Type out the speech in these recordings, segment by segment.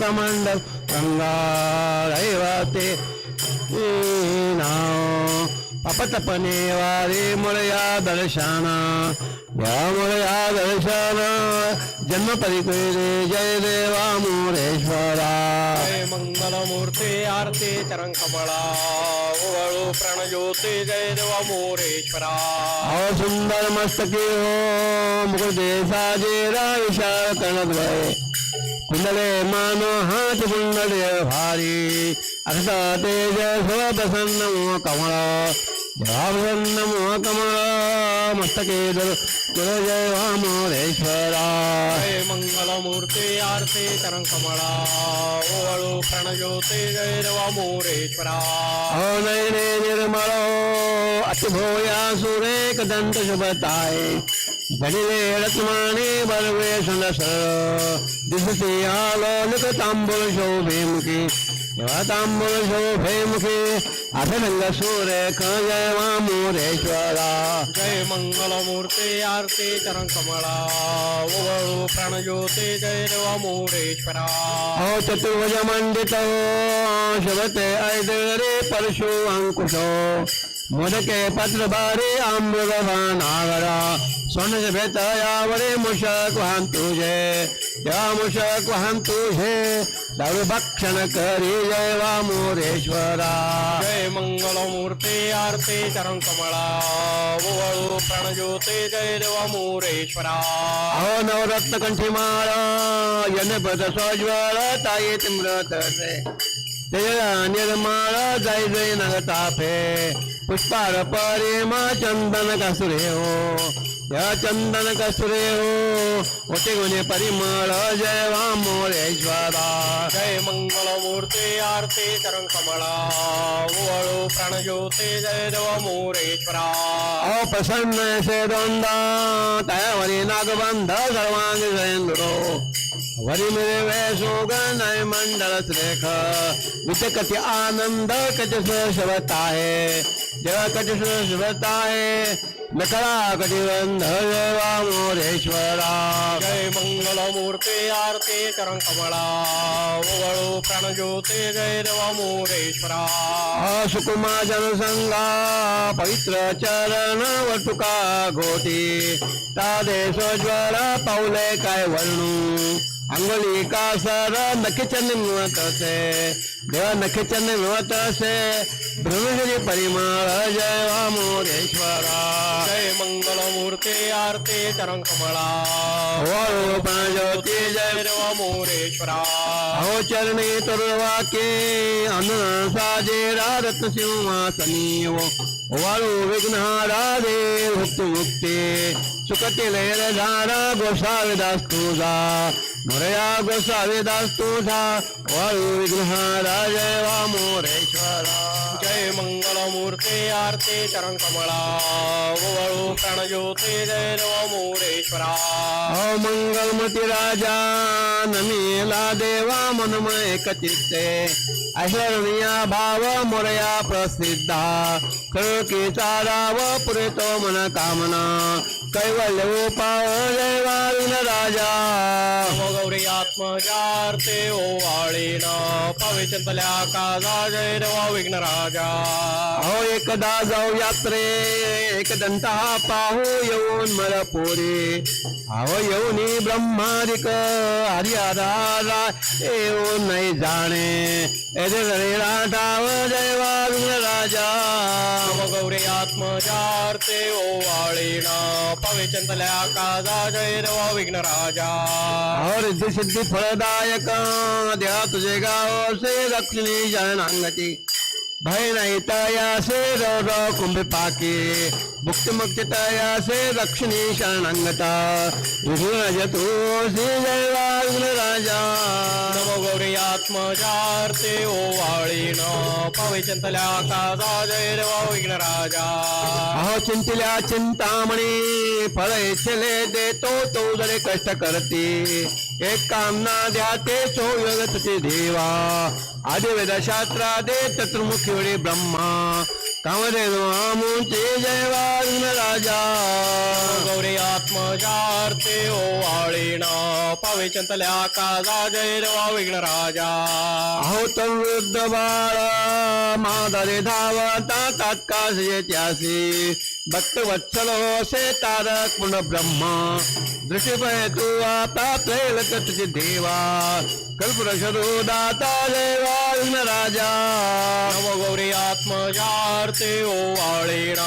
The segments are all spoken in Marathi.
कमंडल गंगा दैवते नाव पपतपने वारे मुळया दर्शन। या मुळया दर्शन। जन्म परिकुळे जय देवा मोरेश्वरा। मंगलमूर्ती आरती चरण कमळा ओवाळू प्रणज्योती जय देवा मोरेश्वरा। सुंदर मस्तकी हो मुकुटे साजेरा विशाल कणद्वय कुंडले मानो हात कुंडले भारी असा तेज प्रसन्न मोह कमळ मोह कमळ मस्तके कुल जय वामोरेश्वरा जय मंगलमूर्ती आरती चरण कमळा ओवाळू प्रणज्योती जय देवा मोरेश्वरा अहो नयने निर्मळ अतिभोया सुरेख दंत शुभताय घडिले रत्माने बलवे सुनस दिसते आलो निक तांबूल शोभे मुखी तेव्हा तांबूल शोभे मुखी अभिरंग सुरेख जय वामोरेश्वरा जय मंगलमूर्ती आरती चरण कमळा ओवाळू प्रणज्योती जय देवा मोरेश्वरा अहो चतुर्भुज मंडित शबते ऐदरे परशु अंकुश मोदके पत्र बारे नागरा सोन भेट यावरे मुषक वाहन तुझे या मुषक वाहन तुझे दारू भक्षण करी जय वामोरेश्वरा। जय मंगलमूर्ती आरती चरण कमळा ओवाळू प्रणज्योती जय देवा मोरेश्वरा। अहो नवरत्न कंठी माळ यनपद सोज्वळ ताई तिम्रत निर्माळ जय जय नगताफे पुष्पार परिमा चंदन कसुरे हो या चंदन कसुरे हो ओटे हो, गुणे परिमळ जय वामोरेश्वरा जय मंगलमूर्ती आरती चरण कमळा ओवाळू प्रणज्योती जय देव मोरेश्वरा अहो प्रसन्न से दोंदा तयावरी नागबंध सर्वांग जयंद्रो। वरी मेरे वैसोग नय मंडल श्रेख विच कति आनंद कति शबता है जय कति शबता है बंध जय मोरेश्वरा जय मंगलमूर्ती आरती चरण कमळा ओवाळू प्रणज्योती जय देवा मोरेश्वरा सुकुमा जनसंगा पवित्र चरण वटुका घोटी तादे सोज्वळ पाऊले काय वर्णू अंगोली का सर नखिचन मिळत असे देव नखिचन मिळत असे ब्रह्मश्री परिमळ जय वामोरेश्वरा जय मंगलमूर्ती आरती चरण कमळा वळू ज्योती जय। देवा मोरेश्वरा। अहो चरणी तरुवाके अन्न साजेरा रत्न सिंहासनी वाळू विघ्नहारा दे भुक्त मुक्ते लैर धारा गोसाविदास तुझा मोरया गोसाविदास तुझा वाळू विघ्नहारा जय वामोरेश्वरा जय मंगलमूर्ती आरती चरण कमळा ओवाळू प्रणज्योती जय देवा मोरेश्वरा मंगलमती राजा नमीला देवा मनमय कचित्ते ऐश्वर्या भाव मोरया प्रसिद्धा कळकी चाराव पुरेतो मन कामना कैवल्य उपाय जय वाविन राजा नमो गौरी आत्मजार्ते ओवाळीन पविचंतल्या काजा जय देवा विघ्न राजा अहो एकदा जाऊ यात्रे एक दंता पाहू येऊन मला पोरे अहो येऊनी ब्रह्मादिक हरिहरा येऊन नाही जाणे. एदे घरी राठाव जय वाविन राजा गौरी आत्मजार्ते ओवाळीन पविचंतल्या काजा जय देवा विघ्न राजा रिद्धी सिद्धी फळदायक द्या तुझे गाव से लक्ष्मी जनांगती भय नाही तयासे रो रो कुंभ पाके. मुक्ती मुक्ती तयासे लक्ष्मी शरणांगता विघ्न तू श्री जय वाग्न राजा नमो गौरी आत्मजार्ते ओवाळीन पविचंतल्या काजा जय देवा विघ्न राजा अहो चिंतिल्या चिंतामणी फळ इच्छले देतो तो जरे कष्ट करते। एक कामना द्या ते सोयोग तुझे देवा। आदिवेद शास्त्रा दे चतुर्मुखी वडे ब्रह्मा। कामधेनु आमुची जय राजा। गौरी आत्मजार्थे ओवाळीण पावे चंतल्या काजा जय रवा विघ्न राजा। अहो वृद्ध बाळ माधरे धावता तात्काश येत्यासी भक्त वत्सल से तारक पुण ब्रह्मा दृष्टी पहे तू आता त्रैलक तुझे देवा। कल्परशरू दाता देवा विघ्न राजा नव गौरी आत्मजार्थे ओवाळीण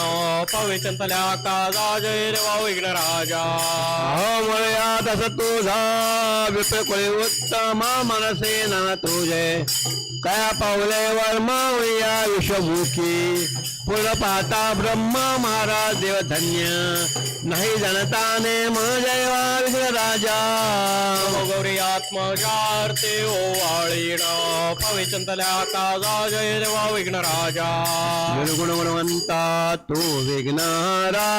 पावे चंतल्या काजा जय रवा विघ्न राजा मर्याद अस तुझा विप्रकुळे उत्तम मनसे न तुझे कया पावले वर्मावया विश्वमुखी। पूर्ण पाहता ब्रह्म महाराज देव धन्य नाही जनताने जय विघ्न राजा. गौरी आत्मजार्थे ओवाळीण पावे चंतल्या काजा जय रवा विघ्न राजा. निर्गुण गुणवंता तू विघ्नारा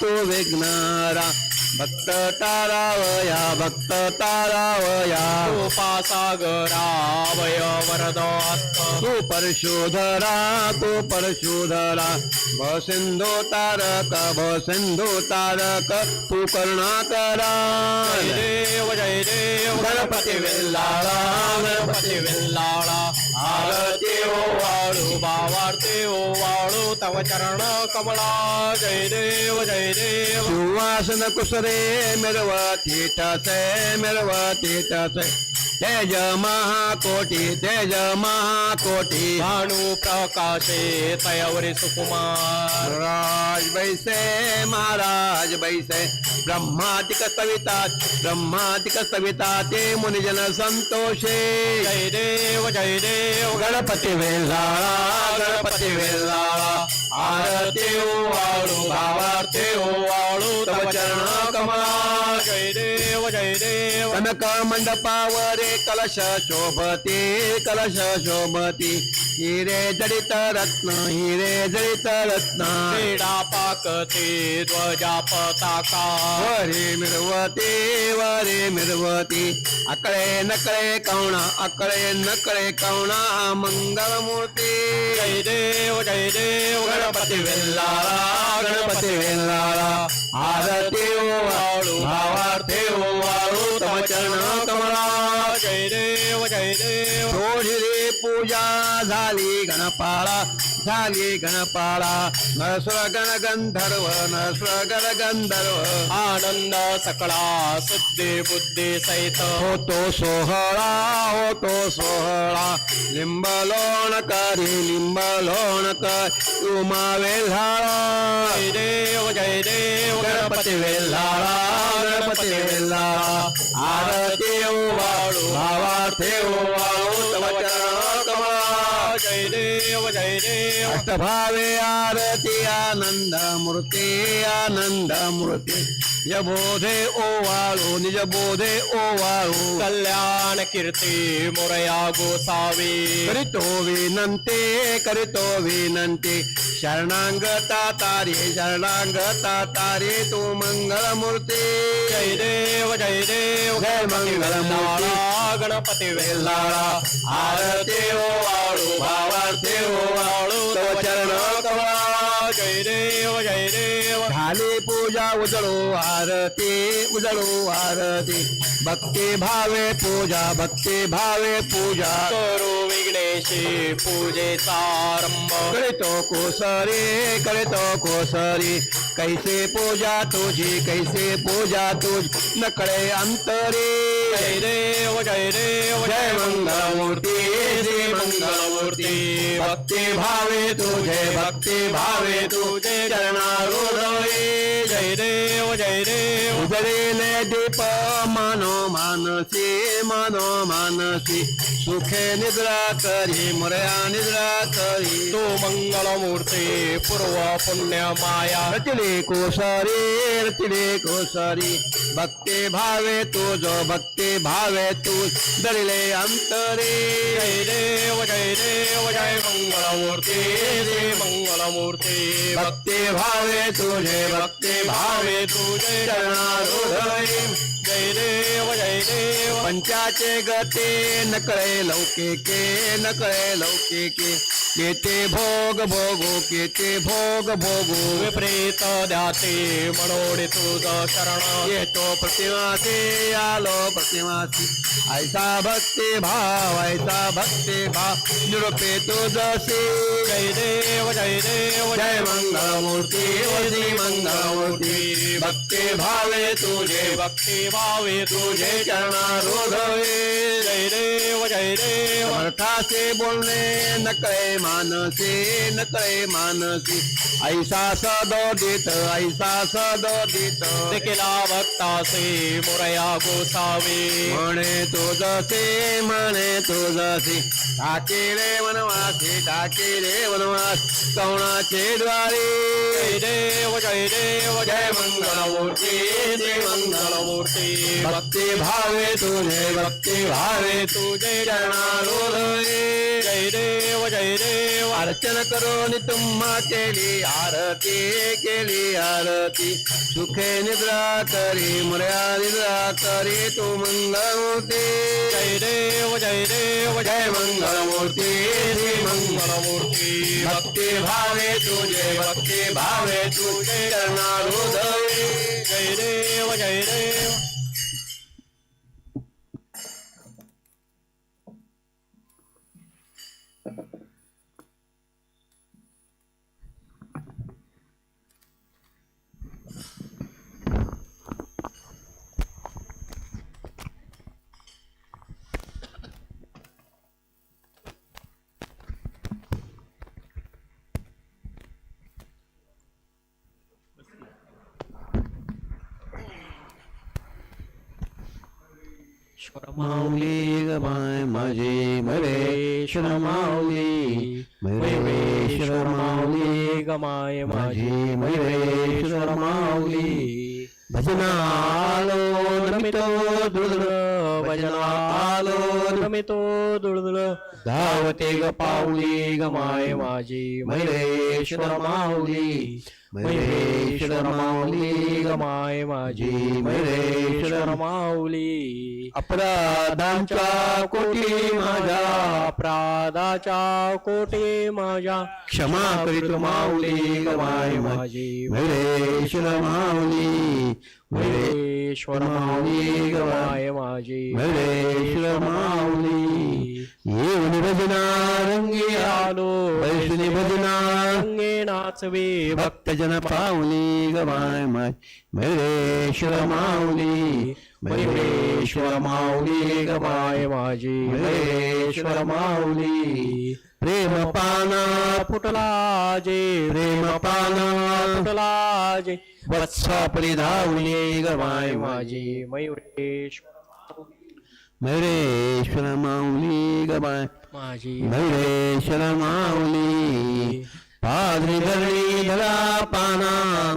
तू विघ्नारा. भक्त तारावया भक्त तारावया उपासागरा वय वरदात्म तू परशोधरा तू परशोधरा भ सिंधू तारक भ सिंधू तारक तू करुणाकरा जय देव जय देव गणपती वेल्लाळा गणपती वेल्लाळा आरती ओ हो वाळू भावार्थे ओ हो वाळू तव चरण कमळा जय देव जय देव सुवासन कुसरे मिरवती ठसे मिरवती ठसे तेज महाकोटी तेज महाकोटी. भानु प्रकाशे तयावरी सुकुमार. महाराज बैसे महाराज बैसे. ब्रह्मातिक सविता ब्रह्मातिक सविता ते मुनिजन संतोषे. जय देव जय देव. गणपती वेल्लाळा गणपती वेल्लाळा आरती ओ वाळू भावार्थे ओ वाळू तव चरण कमळा कनक मंडपावरे कलश शोभते कलश शोभती। हिरे जडित रत्न हिरे जडित रत्न। क्रीडा पाकते ध्वजा पताका। वरे मिरवते वरे मिरवती। अकळे नकळे कवणा अकळे नकळे कवणा मंगलमूर्ती। जय देव जय देव गणपती वेल्लाळा गणपती वेल्लाळा आरती ओ वाळू भावार्थे ओ सोढिरी पूजा झाली गणपाळा झाली गणपाळा. नसुर गण गंधर्व नसुर गण गंधर्व आनंद सकळा सिद्धी बुद्धी सहित. होतो सोहळा होतो सोहळा. लिंब लोण करी लिंब लोण कर. उमा वेल्हाळा. जय देव जय देव गणपती वेल्हाळा गणपती वेल्हाळा. आरती वाळू भावार्थे ओ जय देव जय देव. अष्टभावे आरती आनंद मूर्ती आनंद मूर्ती निज बोधे ओ वाळू निज बोधे ओ वाळू कल्याण कीर्ती मोरया गोसावी करीतो विनंती करीतो विनंती. शरणांगता तारे शरणांगता तारे तू मंगलमूर्ती. जय देव जय देव जय मंगलमूर्ती. गणपती वेल्ला लाळा आरती ओ वाळू भावार्थे ओ जय देव जय देव झाली पूजा उजळो आरती उजळो आरती. भक्ती भावे पूजा भक्ती भावे पूजा. करू विघ्नेशी पूजेचा आरंभ. करीतो कोसरी करीतो कोसरी. कैसे पूजा तुझी कैसे पूजा तुझ. नकळे अंतरी. जय देव जय मंगलमूर्ती श्री मंगलमूर्ती। भक्ती भावे तुझे भक्ति भावे तुझे चरणारूढ जय देव जय देव उजळीले दीप मानो मानसी मानो मानसी। सुखे निद्रा करी मुरया निद्रा करी। तू मंगलमूर्ती पूर्व पुण्य माया। रचले कोसरी रचले कोसरी भक्ती भावे तुझ भक्ती भावे तू दरिले अंतरे. जय देव जय देव जय मंगलमूर्ती. श्री मंगलमूर्ती भक्ती भावे तुझे भक्ती भावे तुझे चरणारूढ जय देव जय देव पंचाचे गते नकळे लौकिके नकळे लौकिके. केते भोग भोगो केते भोग भोगो। विपरीत द्याते मनोडे तुझ शरण। येतो प्रतिमासे आलो प्रतिमासी ऐसा भक्ति भाव ऐसा भक्ति भाव निरुपे तुझसे। जय देव जय देव जय मंगळमूर्ती श्री मंगळमूर्ती भक्ती भावे तुझे। भक्ति भावे तुझे। तुझे चरणारोधवे। जय देव। जय देव समर्थासे बोलणे नकळे मानसे नकळे मानसी. ऐसा सदोदित ऐसा सदोदित देखिला भक्तासे मोरया गोसावे. म्हणे तुझसे म्हणे तुझसे टाकेले वनवासी टाकेले वनवास कवणाचे द्वारे. देव जय देव जय मंगळमूर्ती जय मंगलमूर्ती. भक्ती भावे तुझे भक्ती भावे तुझे चरणारोधवे जय देव जय देव. अर्चन करून तुम्हा केली आरती केली आरती. सुखे निद्रा करी मुर्या निद्रा करी तू मंगळमूर्ती जय देव जय देव जय मंगळमूर्ती श्री मंगळ मंगलमूर्ती। भक्ती भावे तुझे भक्ती भावे तुझे चरणारोधवे जय देव जय देव। माऊली ग माय माझी मरेश्वर माऊली मरेश्वर माऊली गमाय माझी मरेश्वर माऊली भजनालो नमितो दुर्द भजनालो नमितो दुळदुळ धावते ग पाऊली ग माय माझी मरेश्वर माऊली मरेश्वर माऊली ग गमाय माझी जी मरेश्वर माऊली अपराधांच्या कोटी माझ्या. अपराधाच्या कोटी माझ्या. क्षमा करीत माऊली ग माय माझी मरेश्वर माऊली मरे महेश्वर माऊली गमाय माझी मरेश्वर माऊली येऊन भजना रंगी आलो. वैष्णी भजना नाचवे भक्तजन पाऊली ग माय मरेश्वर माऊली मरेश्वर माऊली ग माय भक्तमाय माझी महेश्वर माऊली. प्रेम पाना फुटला जे. प्रेम पाना फुटला जे. वत्सापरी धावली ग माय माझी माझी मयुरेश मरेश्वर माऊली ग माय. माझी मरेश्वर माऊली. पादरी धरणी धरा पाना.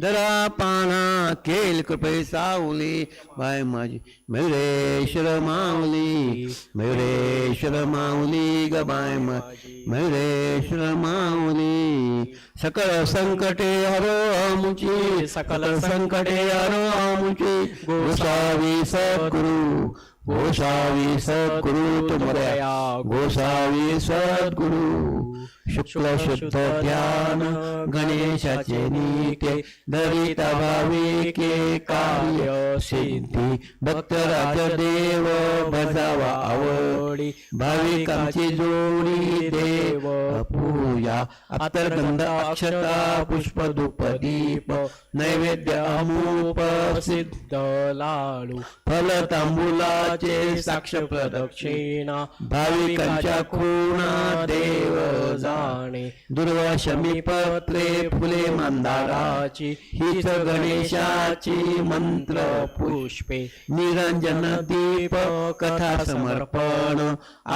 धरा पाना केल कृपे सावली. बाय माझी मयुरेश्वर माऊली. मयुरेश्वर माऊली ग बाय माझी मयुरेश्वर माऊली. सकळ संकटे हरो आमुची. सकल संकटे हरो आमुची. गोसावी सद्गुरु. गोसावी सद्गुरु तुमऱ्या. गोसावी सद्गुरु. शुक्ल शुद्ध ध्यान गणेशाचे नीते दरिता भाविके कार्य सिद्धी. भक्तराज देव भजावा आवडी भाविकांची जोडी देव पूजा. अतर्गंध अक्षता पुष्प धूप दीप नैवेद्य अमूप सिद्ध लाडू. फल तांबुलाचे साक्ष प्रदक्षिणा. भाविकांच्या खूणा देव जा जाणे दुर्वाशमी पत्रे फुले मंदाराची हिच गणेशाची मंत्र पुष्पे निरंजन दीप कथा समर्पण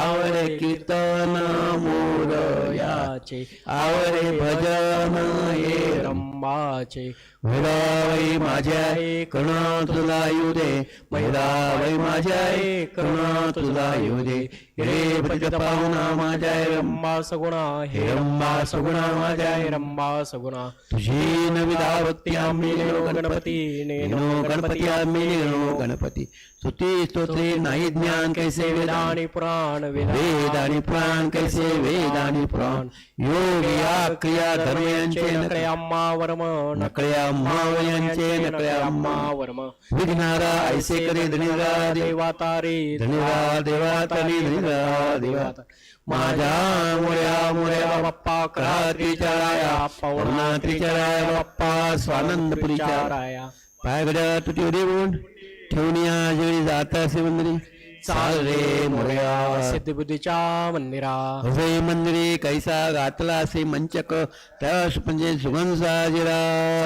आवळे कीर्तन मोरया याचे आवरे भजन हे रम रंबाचे महिलाबाई माझ्या आई करुणा तुला येऊ दे। महिलाबाई माझ्या आई करुणा तुला येऊ दे। रे भज पाहुणा माझ्या रंबा सगुणा। हे रंबा सगुणा माझ्या रंबा सगुणा। तुझी नविधा भक्ती आम्ही गणपती नेनो गणपती आम्ही नेनो गणपती। स्तुती स्तोत्रे नाही ज्ञान कैसे वेदानी वेदानी पुराण वेद आणि पुराण कैसे वेद आणि पुराण। योग या क्रिया धर्म यांचे नकळे वर्म नकळ्या माव यांचे नकळ्या अम्मा वर्म. विघ्नारा ऐसे करे धनिरा देव देवा तारे धनिरा देवा तरी धनिरा देवा माझ्या मोऱ्या मोऱ्या बाप्पा क्रांतीच्या राया पवनात्रीच्या राया बाप्पा स्वानंदपुरीच्या. राया. पाय गड्या तुटी देऊन ठेवून या जेळी जात असे मंदिरी चाल रे मोऱ्या सिद्धिबुद्धीच्या मंदिरा. हृदय मंदिरे कैसा घातला असे मंचक त्यास म्हणजे सुगंध साजिरा.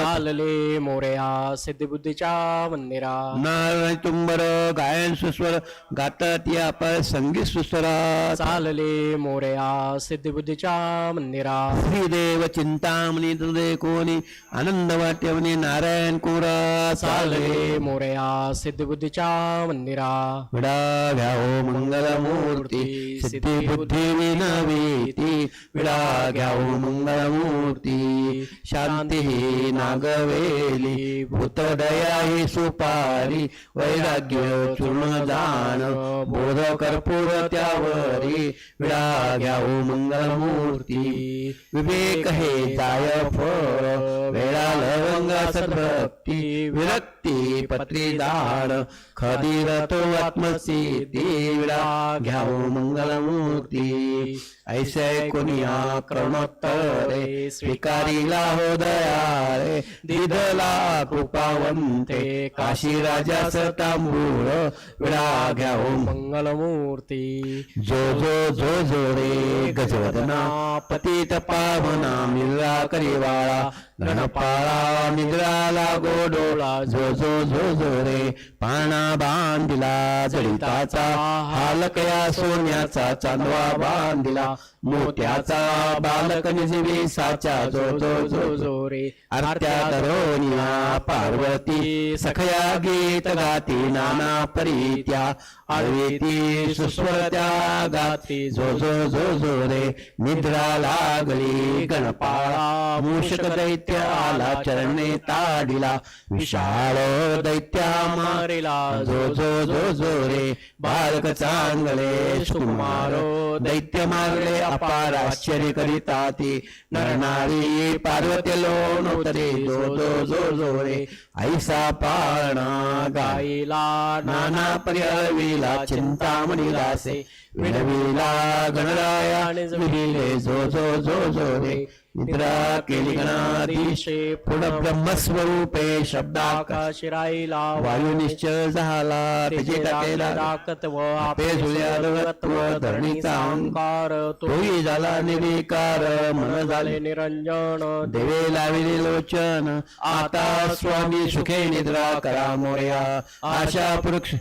चालले मोरया सिद्धिबुद्धीच्या मंदिरा. नारायण तुंबर गायन सुस्वर गातात या पर संगीत सुस्वरा चालले मोरया सिद्धिबुद्धीच्या मंदिरा. श्रीदेव चिंतामणी हृदय कोणी आनंद वाट्यवनी नारायण कोरा. चालले मोरया सिद्धिबुद्धीच्या मंदिरा. विडा घ्याओ मंगलमूर्ती सिद्धी बुद्धी विनवीती विडा घ्याओ मंगलमूर्ती शांती ही नागवेली भूतदया ही सुपारी वैराग्य चूर्ण दान बोध कर्पूर त्यावरी विडा घ्याओ मंगलमूर्ती विवेक हे जाय फळ लवंग सद्भक्ती विरक्ती पत्री दान खदीर तो आत्मसी विडा घ्याओ मंगलमूर्ती ऐसे कोणिया करुणोत्तरे स्वीकारिला हो दयाळे दिदला कृपावंते काशी राजा तांबूळ घ्या हो मंगलमूर्ती। जो जो जो जो रे गजवदना पतित पावना मिळा करिवाळा गणपाळा निद्राला गोडोळा जो जो जो जो रे पाणा बांधिला जडिताचा हालकया सोन्याचा चांदवा बांधिला मोठ्याचा बालक निजवी साचा जो जो जो जो रे. आरत्या धरोनिया पार्वती सखया गीत गाती नाना परीत्या. आळवेती सुस्वरत्या गाती जो जो जो जो रे. निद्रा लागली गणपाळा मूषक दैत्य आला चरणे ताडिला. विशाळ दैत्या मारिला जो जो जो जो रे. बालक चांगले सुकुमारो. दैत्य मार मारले अपार आश्चर्य करिता ती नरनारी पार्वती लोण उतरे जो जो जो जो रे. ऐसा पाळणा गाई गाईला नाना पर्याविला चिंतामणी दासे विडविला गणराया विहिले जो जो जो जो रे. निद्रा केली गणाधीशे पुढ ब्रह्मस्वरूपे शब्दाका आकाशी राहिला वायू निश्चय झाला त्याचे टाकेला दाकत्व आपे जुळ्यातत्व धरणीचा अहंकार। तोही झाला निर्विकार मन झाले निरंजन। देवे लाविले लोचन। आता स्वामी सुखे निद्रा करा मोर्या। आशा पुरुष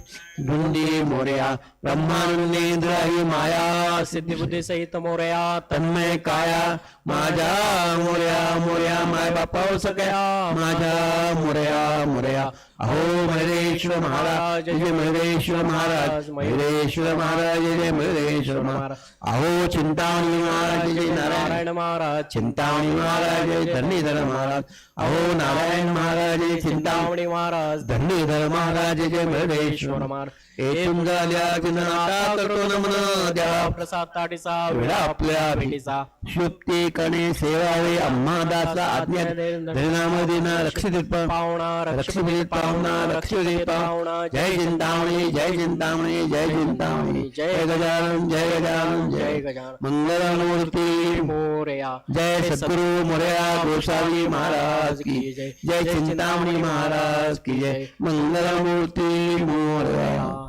धुंदी मोर्या। ब्रह्मानंदेंद्र ही माया। सिद्धी बुद्धी सहित मोरया। तन्मय काया। माझ्या मोर्या मोर्या माय बापा सगळ्या. माझ्या मोर्या मोर्या. अहो महेश्वर महाराज जय महेश्वर महाराज. महेश्वर महाराज जय महेश्वर महाराज. अहो चिंतामणी महाराज जय नारायण. महाराज. चिंतामणी महाराज जय धरणीधर महाराज. अहो नारायण महाराज जय चिंतामणी महाराज. धरणीधर महाराज जय महेश्वर महाराज. हे चिंतनाता करतो नमन द्या. प्रसाद ताटीचा वेळा आपल्या भेटीचा. शुक्ती कणे सेवावे अम्मादाचा आज्ञा धरणामधीना रक्षित पाहुणा रक्षित पाहुणा रक्षित पाहुणा जय चिंतामणी जय चिंतामणी जय चिंतामणी जय गजानन जय गजानन जय जय गजानन मंगलमूर्ती मोरया जय सद्गुरु मोरया गोसावी महाराज की जय जय चिंतामणी महाराज की जय मंगलमूर्ती मोरया